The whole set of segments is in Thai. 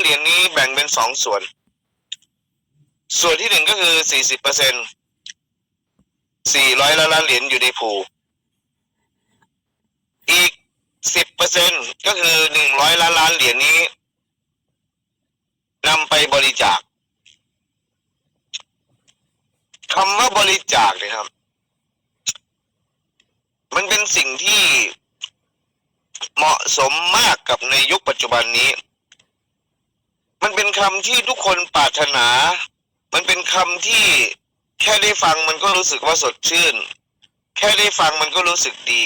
เหรียญนี้แบ่งเป็นสองส่วน ส่วนที่หนึ่งก็คือสี่สิบเปอร์เซ็นสี่ร้อยล้านเหรียญอยู่ในผูอีกสิบเปอร์เซ็นก็คือหนึ่งร้อยล้านล้านเหรียญนี้นำไปบริจาคคำว่าบริจาคเนี่ยครับ มันเป็นสิ่งที่เหมาะสมมากกับในยุคปัจจุบันนี้ คำที่ทุกคนปรารถนา มันเป็นคำที่แค่ได้ฟังมันก็รู้สึกว่าสดชื่น แค่ได้ฟังมันก็รู้สึกดี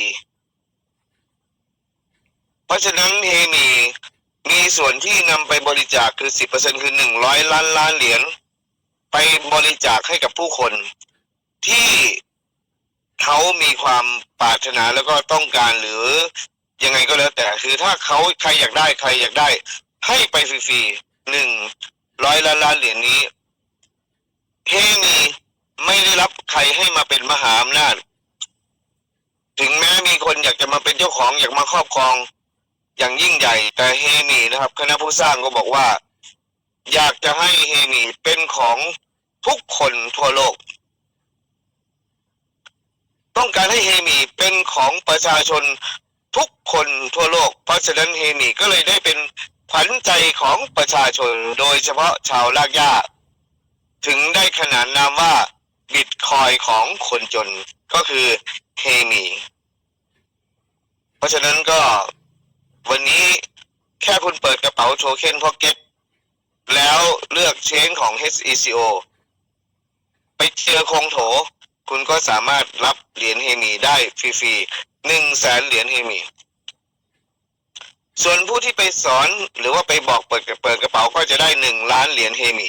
เพราะฉะนั้นเฮมีมีส่วนที่นำไปบริจาคคือสิบเปอร์เซ็นคือหนึ่งร้อยล้านล้านเหรียญไปบริจาคให้กับผู้คน ที่เขามีความปรารถนาแล้วก็ต้องการหรือยังไงก็แล้วแต่คือถ้าเขาใครอยากได้ใครอยากได้ ให้ไปฟรีๆ หนึ่งร้อยล้านล้านเหรียญนี้เฮมีไม่ได้รับใครให้มาเป็นมหาอำนาจ ถึงแม้มีคนอยากจะมาเป็นเจ้าของอยากมาครอบครอง อย่างยิ่งใหญ่ แต่เฮมีนะครับ คณะผู้สร้างก็บอกว่า อยากจะให้เฮมีเป็นของทุกคนทั่วโลก ต้องการให้เฮมีเป็นของประชาชนทุกคนทั่วโลก เพราะฉะนั้นเฮมีก็เลยได้เป็น ขวัญใจของประชาชนโดยเฉพาะชาวลากย่าถึงได้ขนานนามว่าบิตคอยของคนจนก็คือเฮมี เพราะฉะนั้นก็วันนี้แค่คุณเปิดกระเป๋าโทเค็นพ็อกเก็ตแล้วเลือกเชนของ HECO ไปเจอคงโถ คุณก็สามารถรับเหรียญเฮมีได้ฟรีๆหนึ่งแสนเหรียญเฮมี ส่วนผู้ที่ไปสอนหรือว่าไปบอกเปิดเปิดกระเป๋าก็จะได้หนึ่งล้านเหรียญเฮมี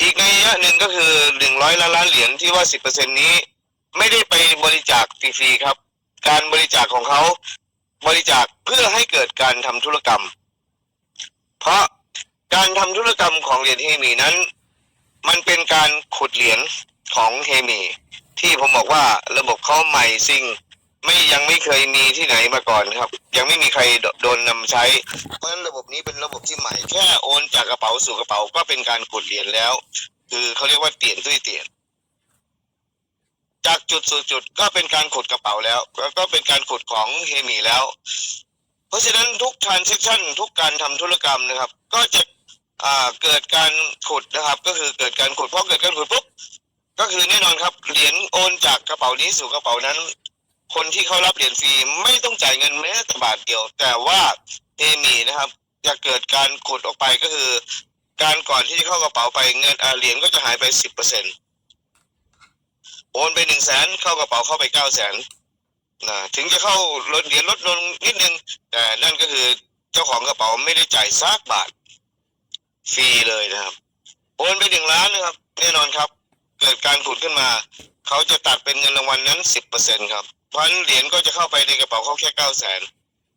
อีกในยะหนึ่งก็คือหนึ่งร้อยล้านล้านเหรียญที่ว่าสิบเปอร์เซ็นนี้ ไม่ได้ไปบริจาคฟรีๆครับ การบริจาคของเขาบริจาคเพื่อให้เกิดการทำธุรกรรม เพราะการทำธุรกรรมของเหรียญเฮมีนั้น มันเป็นการขุดเหรียญของเฮมี ที่ผมบอกว่าระบบเขาใหม่สิ่ง ไม่ยังไม่เคยมีที่ไหนมาก่อนครับ ยังไม่มีใครโดโดนนำใช้ เพราะฉะนั้นระบบนี้เป็นระบบที่ใหม่ แค่โอนจากกระเป๋าสู่กระเป๋าก็เป็นการขุดเหรียญแล้ว คือเขาเรียกว่าเตียนตุ้ยเตียน จากจุดสู่จุดก็เป็นการขุดกระเป๋าแล้ว แล้วก็เป็นการขุดของเฮมีแล้ว เพราะฉะนั้นทุก transaction ทุกการทำธุรกรรมนะครับ ก็จะอ่าเกิดการขุดนะครับ ก็คือเกิดการขุดพราะเกิดการขุดปุ๊บก็คือแน่นอนครับเหรียญโอนจากกระเป๋านี้สู่กระเป๋านั้น คนที่เขารับเหรียญฟรีไม่ต้องจ่ายเงินแม้แต่บาทเดียว แต่ว่าเอมีนะครับจะเกิดการขุดออกไปก็คือ การก่อนที่จะเข้ากระเป๋าไปเงินอาเหรียญก็จะหายไปสิบเปอร์เซ็นโอนไปหนึ่งแสนเข้ากระเป๋าเข้าไปเก้าแสนนะถึงจะเข้าลดเหรียญลดลงนิดนึง แต่นั่นก็คือเจ้าของกระเป๋าไม่ได้จ่ายซักบาทฟรีเลยนะครับ โอนไปหนึ่งล้านนะครับ แน่นอนครับ เกิดการขุดขึ้นมา เขาจะตัดเป็นเงินรางวัลนั้นสิบเปอร์เซ็นครับ เพราะฉะนั้นเหรียญก็จะเข้าไปในกระเป๋าเขาแค่เก้าแสน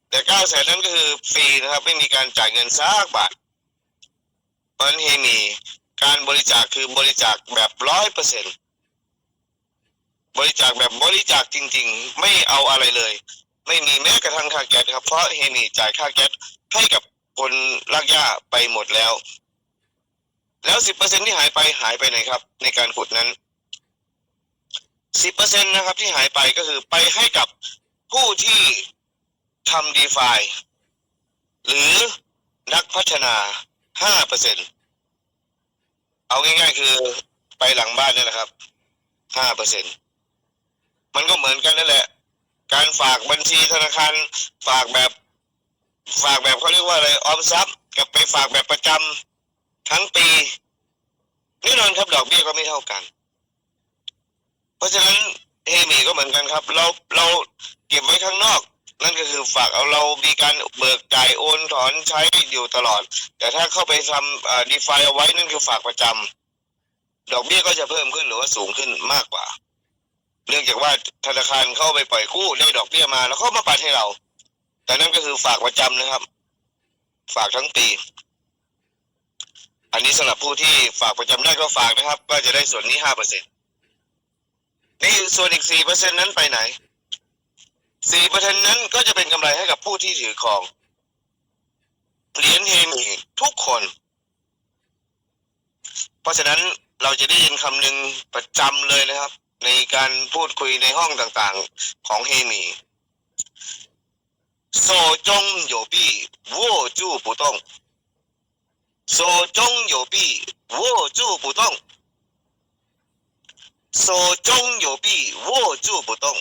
แต่เก้าแสนนั้นก็คือฟรีนะครับ ไม่มีการจ่ายเงินซักบาทเพราะนั้นเฮมีการบริจาคคือบริจาคแบบร้อยเปอร์เซ็นบริจาคแบบบริจาคจริง ๆ ไม่เอาอะไรเลย ไม่มีแม้กระทั่งค่าแก๊สครับเพราะเฮมีจ่ายค่าแก๊สให้กับคนลากย่าไปหมดแล้ว แล้วสิบเปอร์เซ็นที่หายไปหายไปไหนครับ ในการขุดนั้น สิบเปอร์เซ็นนะครับที่หายไปก็คือไปให้กับผู้ที่ทำดีฟาหรือนักพัฒนาห้าเปอร์เซ็นเอาง่ายๆคือไปหลังบ้านนี่แหละครับห้าเปอร์เซ็นมันก็เหมือนกันนั่นแหละ การฝากบัญชีธนาคารฝากแบบ ฝากแบบเขาเรียกว่าอะไรออมทรัพย์กับไปฝากแบบประจำทั้งปีแน่นอนครับดอกเบี้ยก็ไม่เท่ากัน ราะฉะนั้นเฮมีก็เหมือนกันครับ เราเราเก็บไว้ข้างนอก นั่นก็คือฝากเอาเรามีการเบิกจ่ายโอนถอนใช้อยู่ตลอด แต่ถ้าเข้าไปทำดีฟาเอาไว้นั่นคือฝากประจำดอกเบี้ยก็จะเพิ่มขึ้นหรือว่าสูงขึ้นมากกว่า เนื่องจากว่าธนาคารเข้าไปปล่อยกู้ได้ดอกเบี้ยมา แล้วเขามาปัดให้เรา แต่นั่นก็คือฝากประจำนะครับ ฝากทั้งปีอันนี้สำหรับผู้ที่ฝากประจำได้ก็ฝากนะครับ ก็จะได้ส่วนนี้ห้าเปอร์เซ็นต์ นี่ส่วนอีกสี่เปอร์เซ็นต์นั้นไปไหนสี่เปอร์เซ็นต์นั้นก็จะเป็นกำไรให้กับผู้ที่ถือครองเหรียญเฮมีทุกคน เพราะฉะนั้นเราจะได้ยินคำหนึ่งประจำเลยนะครับ ในการพูดคุยในห้องต่างๆของเฮมีโซจงโยปี้วัวจู้ปูโซจงโยปี้วัวจู้ปู 手中有币握住不动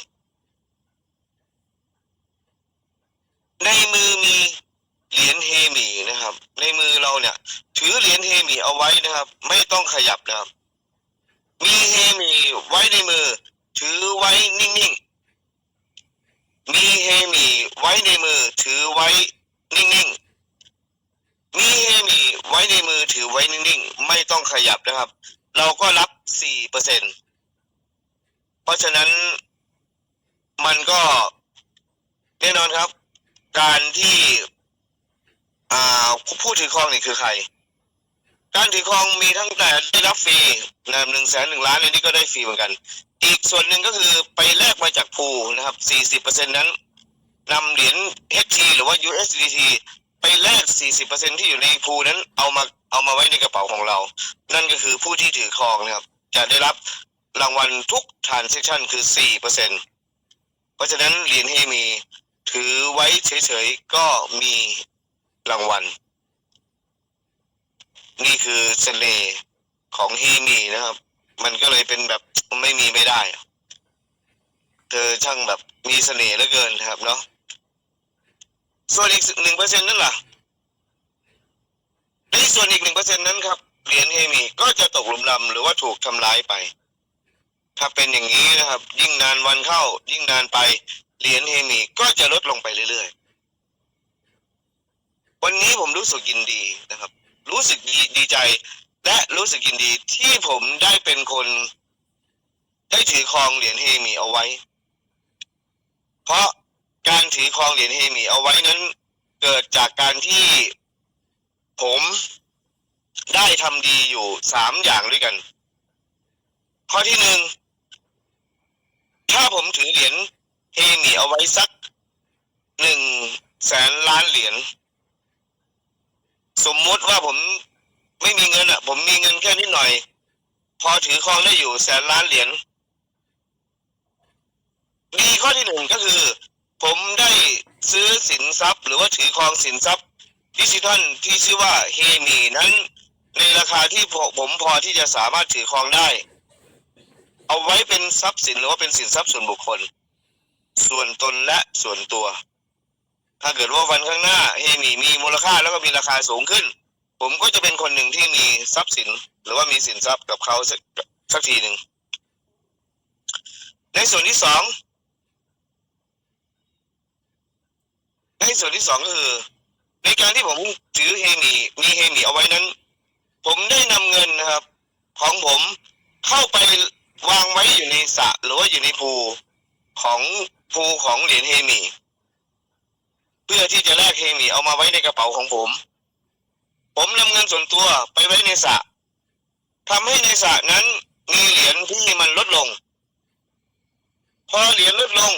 ในมือมีเหรียญเฮมีนะครับ ในมือเราเนี่ย ถือเหรียญเฮมีเอาไว้นะครับ ไม่ต้องขยับนะครับ มีเฮมีไว้ในมือ ถือไว้นิ่งๆ มีเฮมีไว้ในมือ ถือไว้นิ่งๆ มีเฮมีไว้ในมือถือไว้นิ่งๆ ไม่ต้องขยับนะครับ เราก็รับสี่เปอร์เซ็น เพราะฉะนั้นมันก็แน่นอนครับ การที่อ่าผู้ถือครองนี่คือใคร การถือครองมีทั้งแต่ได้รับฟรีนะหนึ่งแสนหนึ่งล้านอันนี้ก็ได้ฟรีเหมือนกัน อีกส่วนหนึ่งก็คือไปแลกมาจากพูนะครับสี่สิบเปอร์เซ็นนั้นนำเหรียญ HT หรือว่า USDT ไปแลกสี่สิบเปอร์เซ็นที่อยู่ในพูนั้นเอามาเอามาไว้ในกระเป๋าของเรา นั่นก็คือผู้ที่ถือครองนะครับ จะได้รับ รางวัลทุก transaction คือสี่เปอร์เซ็นเพราะฉะนั้นเหรียญเฮมีถือไว้เฉยๆ ก็มีรางวัล นี่คือเสน่ห์ของเฮมีนะครับ มันก็เลยเป็นแบบไม่มีไม่ได้ เธอช่างแบบมีเสน่ห์เหลือเกินครับเนาะส่วนอีกหนึ่งเปอร์เซ็นต์นั่นล่ะในส่วนอีกหนึ่งเปอร์เซ็นต์นั้นครับเหรียญเฮมีก็จะตกหลุมดำหรือว่าถูกทำร้ายไป ถ้าเป็นอย่างนี้นะครับ ยิ่งนานวันเข้า ยิ่งนานไปเหรียญเฮมีก็จะลดลงไปเรื่อยๆ วันนี้ผมรู้สึกยินดีนะครับ รู้สึกดีดีใจ และรู้สึกยินดีที่ผมได้เป็นคน ได้ถือครองเหรียญเฮมีเอาไว้ เพราะการถือครองเหรียญเฮมีเอาไว้นั้น เกิดจากการที่ผมได้ทำดีอยู่สามอย่างด้วยกัน ข้อที่หนึ่ง ถ้าผมถือเหรียญเฮมีเอาไว้สักหนึ่งแสนล้านเหรียญสมมุติว่าผมไม่มีเงินอะ ผมมีเงินแค่นิดหน่อย พอถือครองได้อยู่แสนล้านเหรียญดีข้อที่หนึ่งก็คือ ผมได้ซื้อสินทรัพย์ หรือว่าถือครองสินทรัพย์ดิจิทัลที่ชื่อว่าเฮมีนั้น ในราคาที่ผมผมพอที่จะสามารถถือครองได้ เอาไว้เป็นทรัพย์สินหรือว่าเป็นสินทรัพย์ส่วนบุคคล ส่วนตนและส่วนตัว ถ้าเกิดว่าวันข้างหน้าเฮมีมีมูลค่าแล้วก็มีราคาสูงขึ้น ผมก็จะเป็นคนหนึ่งที่มีทรัพย์สิน หรือว่ามีสินทรัพย์กับเขาสักสักทีหนึ่งในส่วนที่สองในส่วนที่สองก็คือ ในการที่ผมถือเฮมีมีเฮมีเอาไว้นั้น ผมได้นำเงินนะครับ ของผมเข้าไป วางไว้อยู่ในสระหรือว่าอยู่ในภูของภูของเหรียญเฮมี เพื่อที่จะแลกเฮมีเอามาไว้ในกระเป๋าของผม ผมนำเงินส่วนตัวไปไว้ในสระทำให้ในสระนั้นมีเหรียญที่มันลดลง พอเหรียญลดลง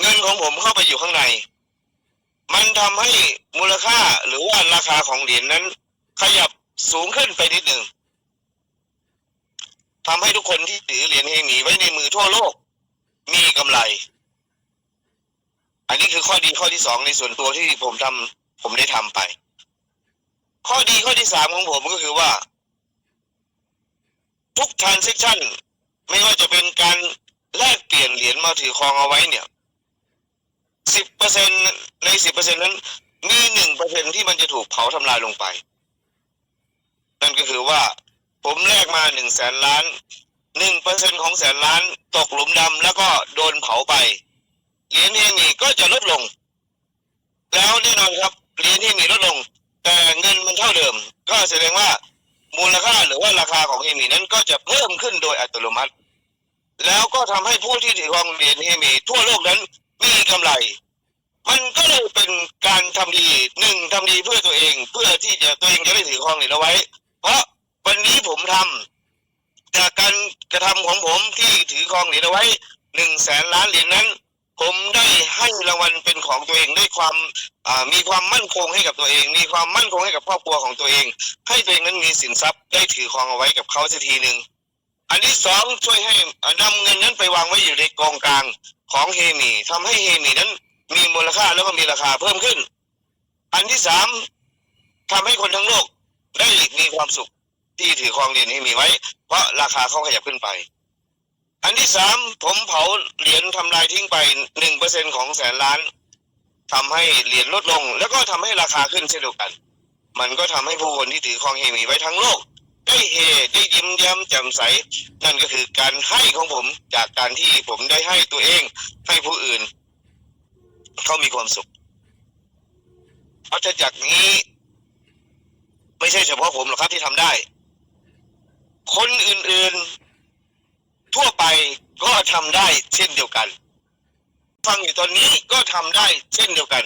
เงินของผมเข้าไปอยู่ข้างใน มันทำให้มูลค่าหรือว่าราคาของเหรียญนั้น ขยับสูงขึ้นไปนิดหนึ่ง ให้ทุกคนที่ถือเหรียญเฮมีไว้ในมือทั่วโลก มีกำไร อันนี้คือข้อดีข้อที่สองในส่วนตัวที่ผมทำผมได้ทำไป ข้อดีข้อที่สามของผมก็คือว่า ทุก transaction ไม่ว่าจะเป็นการแลกเปลี่ยนเหรียญมาถือครองเอาไว้เนี่ยสิบเปอร์เซ็นในสิบเปอร์เซ็นนั้น มีหนึ่งเปอร์เซ็นที่มันจะถูกเผาทำลายลงไป นั่นก็คือว่า ผมแลกมาหนึ่งแสนล้านหนึ่งเปอร์เซ็นของแสนล้านตกหลุมดำแล้วก็โดนเผาไปเหรียญเฮมีก็จะลดลง แล้วแน่นอนครับเหรียญเฮมีลดลง แต่เงินมันเท่าเดิม ก็แสดงว่ามูลค่าหรือว่าราคาของเฮมีนั้นก็จะเพิ่มขึ้นโดยอัตโนมัติ แล้วก็ทำให้ผู้ที่ถือครองเหรียญเฮมีทั่วโลกนั้นมีกำไร มันก็เลยเป็นการทำดีหนึ่งทำดีเพื่อตัวเอง เพื่อที่จะตัวเองจะได้ถือครองเหรียญเอาไว้ เพราะ วันนี้ผมทำจากการกระทำของผมที่ถือครองเหรียญเอาไว้หนึ่งแสนล้านเหรียญนั้น ผมได้ให้รางวัลเป็นของตัวเองได้ความมีความมั่นคงให้กับตัวเอง มีความมั่นคงให้กับครอบครัวของตัวเอง ให้ตัวเองนั้นมีสินทรัพย์ได้ถือครองเอาไว้กับเขาสักทีหนึ่งอันที่สองช่วยให้อ่านำเงินนั้นไปวางไว้อยู่ในกองกลางของเฮมีทำให้เฮมีนั้นมีมูลค่าแล้วก็มีราคาเพิ่มขึ้น อันที่สามทำให้คนทั้งโลกได้มีความสุข ที่ถือครองเหรียญเฮมีไว้ เพราะราคาเขาขยับขึ้นไป อันที่สามผมเผาเหรียญทำลายทิ้งไปหนึ่งเปอร์เซ็นของแสนล้านทำให้เหรียญลดลง แล้วก็ทำให้ราคาขึ้นเช่นเดียวกัน มันก็ทำให้ผู้คนที่ถือครองเฮมีไว้ทั้งโลก ได้เฮได้ยิ้มแย้มแจ่มใส นั่นก็คือการให้ของผมจากการที่ผมได้ให้ตัวเองให้ผู้อื่นเขามีความสุขเพราะจากนี้ ไม่ใช่เฉพาะผมหรอกครับที่ทำได้ คนอื่นๆ ทั่วไปก็ทำได้เช่นเดียวกัน ฟังอยู่ตอนนี้ก็ทำได้เช่นเดียวกัน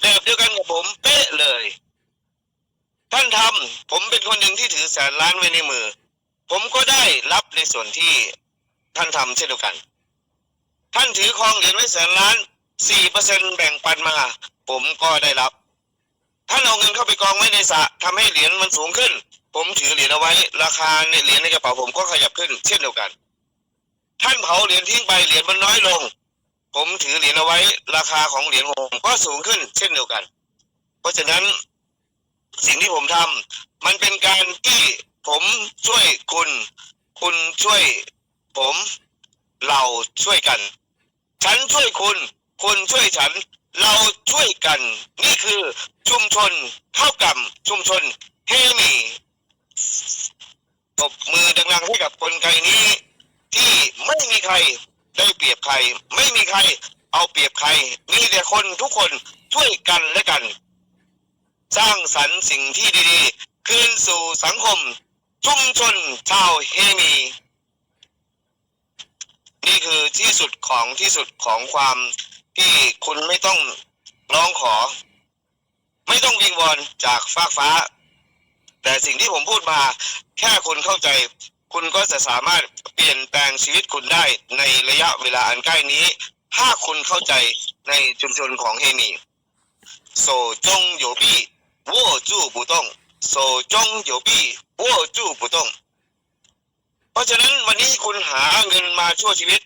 แบบเดียวกันกับผมเป๊ะเลย ท่านทำผมเป็นคนหนึ่งที่ถือแสนล้านไว้ในมือ ผมก็ได้รับในส่วนที่ท่านทำเช่นเดียวกัน ท่านถือครองเหรียญไว้แสนล้านสี่เปอร์เซ็นแบ่งปันมา ผมก็ได้รับ ท่านเอาเงินเข้าไปกองไว้ในสระทำให้เหรียญมันสูงขึ้น ผมถือเหรียญเอาไว้ ราคาในเหรียญในกระเป๋าผมก็ขยับขึ้น เช่นเดียวกัน ท่านเผาเหรียญทิ้งไปเหรียญมันน้อยลง ผมถือเหรียญเอาไว้ ราคาของเหรียญของผมก็สูงขึ้น เช่นเดียวกัน เพราะฉะนั้นสิ่งที่ผมทำมันเป็นการที่ผมช่วยคุณ คุณช่วยผมเราช่วยกัน ฉันช่วยคุณ คุณช่วยฉัน เราช่วยกัน นี่คือชุมชนเท่ากับชุมชนเฮมี ตบมือดังๆให้กับกลไกนี้ ที่ไม่มีใครได้เปรียบใคร ไม่มีใครเอาเปรียบใคร มีแต่คนทุกคนช่วยกันและกัน สร้างสรรค์สิ่งที่ดีๆ คืนสู่สังคม ชุมชนชาวเฮมี นี่คือที่สุดของที่สุดของความที่คุณไม่ต้องร้องขอ ไม่ต้องวิงวอนจากฟากฟ้า แต่สิ่งที่ผมพูดมาแค่คุณเข้าใจ คุณก็จะสามารถเปลี่ยนแปลงชีวิตคุณได้ในระยะเวลาอันใกล้นี้ ถ้าคุณเข้าใจในชุมชนของเฮมี手中有ง握住不动手中有ว握住不动เพราะฉะนั้นวันนี้คุณหาเงินมาช่วชีวิต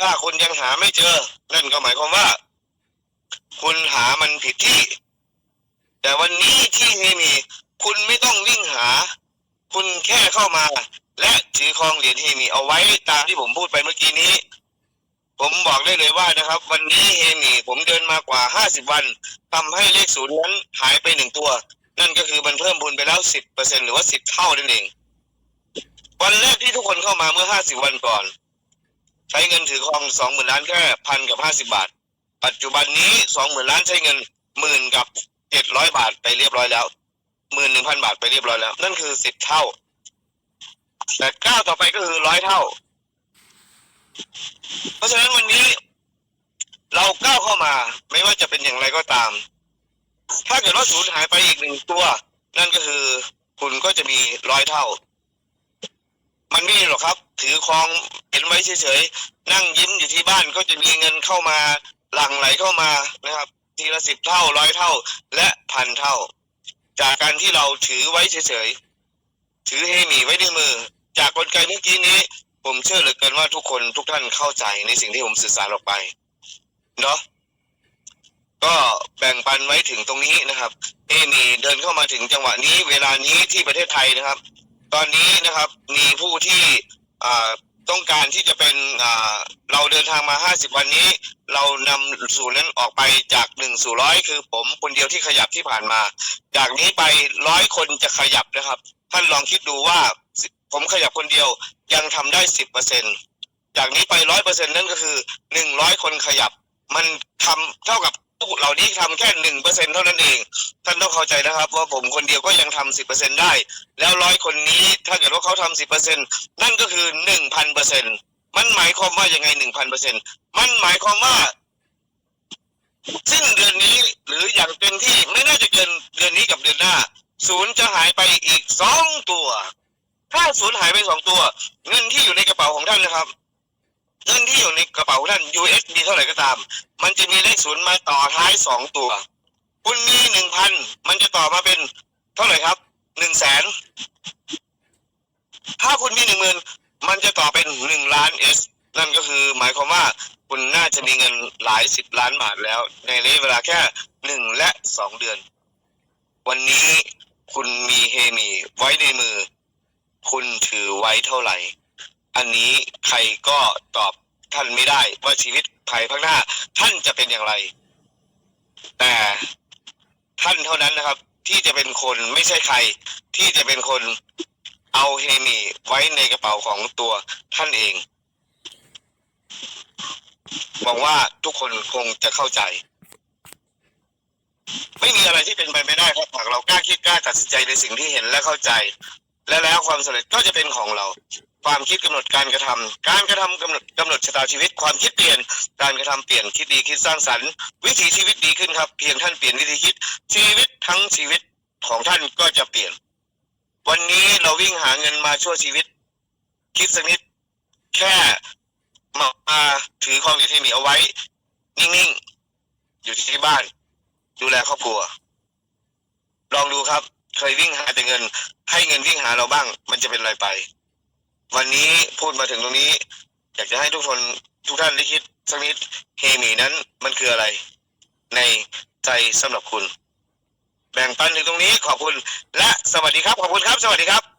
ถ้าคุณยังหาไม่เจอ นั่นก็หมายความว่า คุณหามันผิดที่ แต่วันนี้ที่เฮมี คุณไม่ต้องวิ่งหา คุณแค่เข้ามา และถือครองเหรียญเฮมีเอาไว้ตามที่ผมพูดไปเมื่อกี้นี้ ผมบอกได้เลยว่านะครับ วันนี้เฮมีผมเดินมากว่าห้าสิบวันทำให้เลขศูนย์นั้นหายไปหนึ่งตัว นั่นก็คือมันเพิ่มพูนไปแล้วสิบเปอร์เซ็นหรือว่าสิบเท่านั่นเอง วันแรกที่ทุกคนเข้ามาเมื่อห้าสิบวันก่อน ใช้เงินถือครองสองหมื่นล้านแค่พันกับห้าสิบาท ปัจจุบันนี้สองหมื่นล้านใช้เงินหมื่นกับเจ็ดร้อยบาทไปเรียบร้อยแล้ว หมื่นหนึ่งพันบาทไปเรียบร้อยแล้ว นั่นคือสิบเท่า แต่ก้าวต่อไปก็คือร้อยเท่า เพราะฉะนั้นวันนี้ เราก้าวเข้ามา ไม่ว่าจะเป็นอย่างไรก็ตาม ถ้าเกิดว่าศูนย์หายไปอีกหนึ่งตัว นั่นก็คือ คุณก็จะมีร้อยเท่า มันไม่ีหรอกครับ ถือครองเห็นไว้เฉยๆนั่งยิ้มอยู่ที่บ้านก็จะมีเงินเข้ามาหลั่งไหลเข้ามานะครับ ทีละสิบเท่าร้อยเท่า และพันเท่า จากการที่เราถือไว้เฉยๆ ถือเฮมีไว้ในมือ จากกลไกเมื่อกี้นี้ ผมเชื่อเหลือเกินว่าทุกคนทุกท่านเข้าใจในสิ่งที่ผมสื่อสารออกไปเนาะก็แบ่งปันไว้ถึงตรงนี้นะครับ เอมีเดินเข้ามาถึงจังหวะนี้ เวลานี้ที่ประเทศไทยนะครับ ตอนนี้นะครับมีผู้ที่อ่า ต้องการที่จะเป็นเราเดินทางมา 50 วันนี้ เรานำสู่นั้นออกไปจากหนึ่งสู่ร้อยคือผมคนเดียวที่ขยับที่ผ่านมา จากนี้ไปร้อยคนจะขยับนะครับ ท่านลองคิดดูว่าผมขยับคนเดียวยังทำได้สิบเปอร์เซ็นจากนี้ไปร้อยเปอร์เซ็นนั่นก็คือหนึ่งร้อยคนขยับ มันทำเท่ากับ เหล่านี้ทำแค่หนึ่งเปอร์เซ็นเท่านั้นเอง ท่านต้องเข้าใจนะครับ ว่าผมคนเดียวก็ยังทำสิบเปอร์เซ็นได้ แล้วร้อยคนนี้ถ้าเกิดว่าเขาทำสิบเปอร์เซ็นนั่นก็คือหนึ่งพันเปอร์เซ็นมันหมายความว่ายังไงหนึ่งพันเปอร์เซ็นมันหมายความว่า สิ้นเดือนนี้หรืออย่างเต็มที่ไม่น่าจะเกินเดือนนี้กับเดือนหน้า ศูนย์จะหายไปอีกสองตัว ถ้าศูนย์หายไปสองตัว เงินที่อยู่ในกระเป๋าของท่านนะครับ เงินที่อยู่ในกระเป๋าท่าน USD เท่าไหร่ก็ตาม มันจะมีเลขศูนย์มาต่อท้ายสองตัว คุณมีหนึ่งพันมันจะต่อมาเป็นเท่าไหร่ครับหนึ่งแสนถ้าคุณมีหนึ่งหมื่นมันจะต่อเป็นหนึ่งล้านเอสนั่นก็คือหมายความว่าคุณน่าจะมีเงินหลายสิบล้านบาทแล้ว ในระยะเวลาแค่หนึ่งและสองเดือน วันนี้คุณมีเฮมีไว้ในมือ คุณถือไว้เท่าไหร่ อันนี้ใครก็ตอบท่านไม่ได้ ว่าชีวิตภายภาคหน้า ท่านจะเป็นอย่างไร แต่ท่านเท่านั้นนะครับ ที่จะเป็นคนไม่ใช่ใคร ที่จะเป็นคนเอาเฮมีไว้ในกระเป๋าของตัวท่านเองหวังว่าทุกคนคงจะเข้าใจ ไม่มีอะไรที่เป็นไปไม่ได้ครับหากเรากล้าคิดกล้าตัดสินใจในสิ่งที่เห็นและเข้าใจ และแล้วความสำเร็จก็จะเป็นของเรา ความคิดกำหนดการกระทำการกระทำกำหนดกำหนดชะตาชีวิต ความคิดเปลี่ยน การกระทำเปลี่ยนคิดดีคิดสร้างสรรค์ วิถีชีวิตดีขึ้นครับ เพียงท่านเปลี่ยนวิธีคิด ชีวิตทั้งชีวิตของท่านก็จะเปลี่ยน วันนี้เราวิ่งหาเงินมาช่วยชีวิต คิดสักนิดแค่มามาถือของอยู่ที่มีเอาไว้ นิ่งๆ อยู่ที่บ้าน ดูแลครอบครัว ลองดูครับ เคยวิ่งหาแต่เงิน ให้เงินวิ่งหาเราบ้าง มันจะเป็นอะไรไป วันนี้พูดมาถึงตรงนี้ อยากจะให้ทุกคนทุกท่านได้คิดสักนิดเฮมีนั้นมันคืออะไร ในใจสำหรับคุณ แบ่งปันถึงตรงนี้ขอบคุณ และสวัสดีครับ ขอบคุณครับ สวัสดีครับ